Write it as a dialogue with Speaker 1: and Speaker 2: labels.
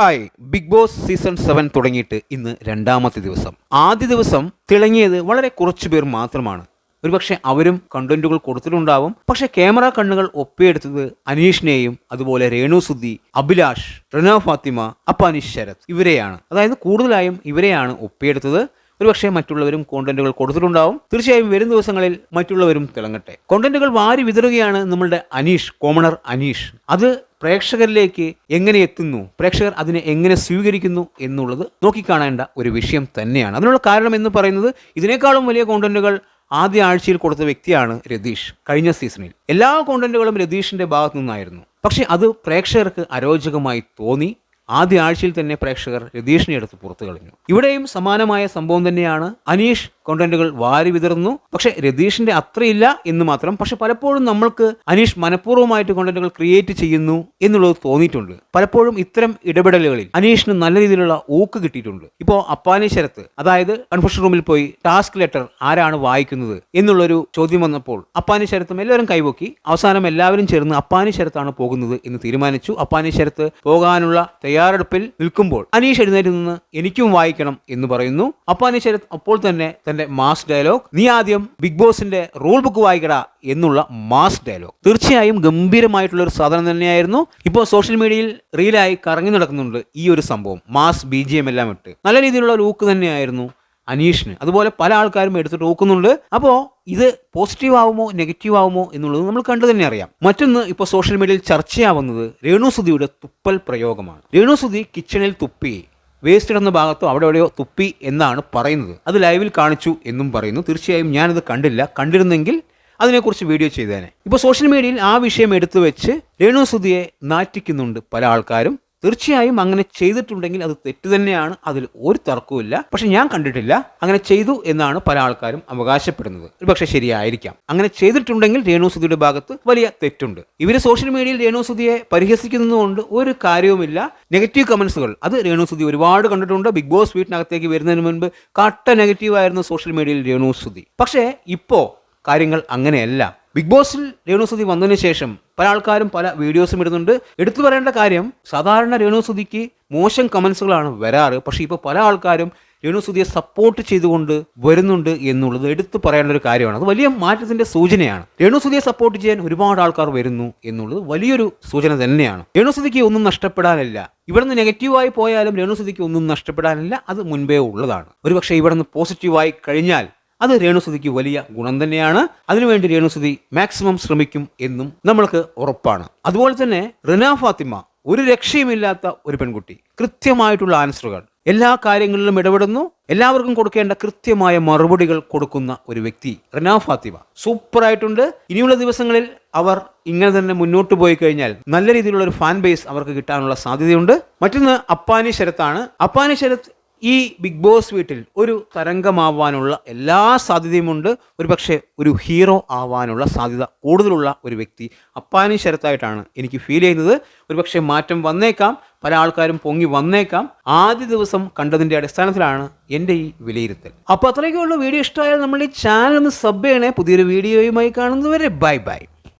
Speaker 1: Hi. Bigg Boss season seven തുടങ്ങിയിട്ട് ഇന്ന് രണ്ടാമത്തെ ദിവസം. ആദ്യ ദിവസം തിളങ്ങിയത് വളരെ കുറച്ചു പേർ മാത്രമാണ്. ഒരുപക്ഷെ അവരും കണ്ടന്റുകൾ കൊടുത്തിട്ടുണ്ടാവും. പക്ഷെ ക്യാമറ കണ്ണുകൾ ഒപ്പിയെടുത്തത് അനീഷിനെയും അതുപോലെ രേണു സുദ്ധി അഭിലാഷ് റിന ഫാത്തിമ അപ്പാനിഷ് ശരത് ഇവരെയാണ്. അതായത് കൂടുതലായും ഇവരെയാണ് ഒപ്പിയെടുത്തത്. ഒരുപക്ഷെ മറ്റുള്ളവരും കോണ്ടന്റുകൾ കൊടുത്തിട്ടുണ്ടാവും. തീർച്ചയായും വരും ദിവസങ്ങളിൽ മറ്റുള്ളവരും തിളങ്ങട്ടെ. കോണ്ടന്റുകൾ വാരി വിതറുകയാണ് നമ്മളുടെ അനീഷ് കോമണർ അനീഷ്. അത് പ്രേക്ഷകരിലേക്ക് എങ്ങനെ എത്തുന്നു പ്രേക്ഷകർ അതിനെ എങ്ങനെ സ്വീകരിക്കുന്നു എന്നുള്ളത് നോക്കിക്കാണേണ്ട ഒരു വിഷയം തന്നെയാണ്. അതിനുള്ള കാരണം എന്ന് പറയുന്നത് ഇതിനേക്കാളും വലിയ കോണ്ടന്റുകൾ ആദ്യ ആഴ്ചയിൽ കൊടുത്ത വ്യക്തിയാണ് രതീഷ് കഴിഞ്ഞ സീസണിൽ എല്ലാ കോണ്ടന്റുകളും രതീഷിന്റെ ഭാഗത്തു നിന്നായിരുന്നു പക്ഷെ അത് പ്രേക്ഷകർക്ക് അരോചകമായി തോന്നി. ആദ്യ ആഴ്ചയിൽ തന്നെ പ്രേക്ഷകർ രതീഷിനെ എടുത്ത് പുറത്തു കളഞ്ഞു. ഇവിടെയും സമാനമായ സംഭവം തന്നെയാണ്. അനീഷ് കോണ്ടന്റുകൾ വാരി വിതർന്നു പക്ഷെ രതീഷിന്റെ അത്രയില്ല എന്ന് മാത്രം. പക്ഷെ പലപ്പോഴും നമ്മൾക്ക് അനീഷ് മനഃപൂർവമായിട്ട് കോണ്ടന്റുകൾ ക്രിയേറ്റ് ചെയ്യുന്നു എന്നുള്ളത് തോന്നിയിട്ടുണ്ട്. പലപ്പോഴും ഇത്തരം ഇടപെടലുകളിൽ അനീഷിന് നല്ല രീതിയിലുള്ള ഊക്ക് കിട്ടിയിട്ടുണ്ട്. ഇപ്പോൾ അപ്പാനി ശരത്ത് അതായത് കൺഫ്യൂഷൻ റൂമിൽ പോയി ടാസ്ക് ലെറ്റർ ആരാണ് വായിക്കുന്നത് എന്നുള്ളൊരു ചോദ്യം വന്നപ്പോൾ അപ്പാനി ശരത്തും എല്ലാവരും കൈവക്കി. അവസാനം എല്ലാവരും ചേർന്ന് അപ്പാനി ശരത്താണ് പോകുന്നത് എന്ന് തീരുമാനിച്ചു. അപ്പാനി ശരത്ത് പോകാനുള്ള തയ്യാറെടുപ്പിൽ നിൽക്കുമ്പോൾ അനീഷ് എഴുന്നേറ്റ് നിന്ന് എനിക്കും വായിക്കണം എന്ന് പറയുന്നു. അപ്പൊ അനീഷ് അപ്പോൾ തന്നെ തന്റെ മാസ് ഡയലോഗ് നീ ആദ്യം ബിഗ് ബോസിന്റെ റൂൾ ബുക്ക് വായിക്കടാ എന്നുള്ള മാസ് ഡയലോഗ്. തീർച്ചയായും ഗംഭീരമായിട്ടുള്ള ഒരു സാധനം തന്നെയായിരുന്നു. ഇപ്പോൾ സോഷ്യൽ മീഡിയയിൽ റീലായി കറങ്ങി നടക്കുന്നുണ്ട് ഈ ഒരു സംഭവം മാസ് ബി എല്ലാം ഇട്ട്. നല്ല രീതിയിലുള്ള ലൂക്ക് തന്നെയായിരുന്നു. അനീഷിന്. അതുപോലെ പല ആൾക്കാരും എടുത്തിട്ട് നോക്കുന്നുണ്ട്. അപ്പോൾ ഇത് പോസിറ്റീവ് ആവുമോ നെഗറ്റീവ് ആവുമോ എന്നുള്ളത് നമ്മൾ കണ്ടു തന്നെ അറിയാം. മറ്റൊന്ന് ഇപ്പോൾ സോഷ്യൽ മീഡിയയിൽ ചർച്ചയാവുന്നത് രേണുസുതിയുടെ തുപ്പൽ പ്രയോഗമാണ്. രേണുസുതി കിച്ചണിൽ തുപ്പി വേസ്റ്റ് ഇടുന്ന ഭാഗത്തോ അവിടെ എവിടെയോ തുപ്പി എന്നാണ് പറയുന്നത്. അത് ലൈവിൽ കാണിച്ചു എന്നും പറയുന്നു. തീർച്ചയായും ഞാനത് കണ്ടില്ല. കണ്ടിരുന്നെങ്കിൽ അതിനെക്കുറിച്ച് വീഡിയോ ചെയ്തേനെ. ഇപ്പോൾ സോഷ്യൽ മീഡിയയിൽ ആ വിഷയം എടുത്തു വെച്ച് രേണുസുതിയെ നാറ്റിക്കുന്നുണ്ട് പല ആൾക്കാരും. തീർച്ചയായും അങ്ങനെ ചെയ്തിട്ടുണ്ടെങ്കിൽ അത് തെറ്റ് തന്നെയാണ്. അതിൽ ഒരു തർക്കവുമില്ല പക്ഷെ ഞാൻ കണ്ടിട്ടില്ല. അങ്ങനെ ചെയ്തു എന്നാണ് പല ആൾക്കാരും അവകാശപ്പെടുന്നത്. പക്ഷേ ശരിയായിരിക്കാം. അങ്ങനെ ചെയ്തിട്ടുണ്ടെങ്കിൽ രേണുസുതിയുടെ ഭാഗത്ത് വലിയ തെറ്റുണ്ട്. ഇവർ സോഷ്യൽ മീഡിയയിൽ രേണുസുതിയെ പരിഹസിക്കുന്നതുകൊണ്ട് ഒരു കാര്യവുമില്ല. നെഗറ്റീവ് കമന്റ്സുകൾ അത് രേണുസുതി ഒരുപാട് കണ്ടിട്ടുണ്ട്. ബിഗ് ബോസ് വീട്ടിനകത്തേക്ക് വരുന്നതിന് മുൻപ് കട്ട നെഗറ്റീവ് ആയിരുന്നു സോഷ്യൽ മീഡിയയിൽ രേണുസുതി പക്ഷേ ഇപ്പോൾ കാര്യങ്ങൾ അങ്ങനെയല്ല. ബിഗ് ബോസിൽ രേണുസുതി വന്നതിന് ശേഷം പല ആൾക്കാരും പല വീഡിയോസും ഇടുന്നുണ്ട്. എടുത്തു പറയേണ്ട കാര്യം സാധാരണ രേണുസുതിക്ക് മോശം കമൻസുകളാണ് വരാറ്. പക്ഷേ ഇപ്പോൾ പല ആൾക്കാരും രേണുസുതിയെ സപ്പോർട്ട് ചെയ്തുകൊണ്ട് വരുന്നുണ്ട് എന്നുള്ളത് എടുത്തു പറയേണ്ട ഒരു കാര്യമാണ്. അത് വലിയ മാറ്റത്തിന്റെ സൂചനയാണ്. രേണുസുതിയെ സപ്പോർട്ട് ചെയ്യാൻ ഒരുപാട് ആൾക്കാർ വരുന്നു എന്നുള്ളത് വലിയൊരു സൂചന തന്നെയാണ്. രേണുസുതിക്ക് ഒന്നും നഷ്ടപ്പെടാനില്ല. ഇവിടുന്ന് നെഗറ്റീവായി പോയാലും രേണുസുതിക്ക് ഒന്നും നഷ്ടപ്പെടാനില്ല. അത് മുൻപേ ഉള്ളതാണ്. ഒരുപക്ഷെ ഇവിടുന്ന് പോസിറ്റീവായി കഴിഞ്ഞാൽ അത് രേണുസുതിക്ക് വലിയ ഗുണം തന്നെയാണ്. അതിനുവേണ്ടി രേണുസുതി മാക്സിമം ശ്രമിക്കും എന്നും നമ്മൾക്ക് ഉറപ്പാണ്. അതുപോലെ തന്നെ റിന ഫാത്തിമ ഒരു രക്ഷയുമില്ലാത്ത ഒരു പെൺകുട്ടി. കൃത്യമായിട്ടുള്ള ആൻസറുകൾ. എല്ലാ കാര്യങ്ങളിലും ഇടപെടുന്നു. എല്ലാവർക്കും കൊടുക്കേണ്ട കൃത്യമായ മറുപടികൾ കൊടുക്കുന്ന ഒരു വ്യക്തി റിന ഫാത്തിമ. സൂപ്പർ ആയിട്ടുണ്ട് ഇനിയുള്ള ദിവസങ്ങളിൽ അവർ ഇങ്ങനെ തന്നെ മുന്നോട്ട് പോയി കഴിഞ്ഞാൽ നല്ല രീതിയിലുള്ള ഒരു ഫാൻ ബേസ് അവർക്ക് കിട്ടാനുള്ള സാധ്യതയുണ്ട്. മറ്റൊന്ന് അപ്പാനി ശരത്താണ്. അപ്പാനി ശരത് ഈ ബിഗ് ബോസ് വീട്ടിൽ ഒരു തരംഗമാവാനുള്ള എല്ലാ സാധ്യതയുമുണ്ട് ഒരു പക്ഷേ ഒരു ഹീറോ ആവാനുള്ള സാധ്യത കൂടുതലുള്ള ഒരു വ്യക്തി അപ്പാനി ശരത്തായിട്ടാണ് എനിക്ക് ഫീൽ ചെയ്യുന്നത്. ഒരു പക്ഷേ മാറ്റം വന്നേക്കാം പല ആൾക്കാരും പൊങ്ങി വന്നേക്കാം. ആദ്യ ദിവസം കണ്ടതിന്റെ അടിസ്ഥാനത്തിലാണ് എന്റെ ഈ വിലയിരുത്തൽ. അപ്പോൾ അത്രയൊക്കെയുള്ള. വീഡിയോ ഇഷ്ടമായാൽ നമ്മൾ ഈ ചാനൽ ഒന്ന് സബ് ചെയ്യണേ. പുതിയൊരു വീഡിയോയുമായി കാണുന്നതുവരെ ബൈ ബൈ.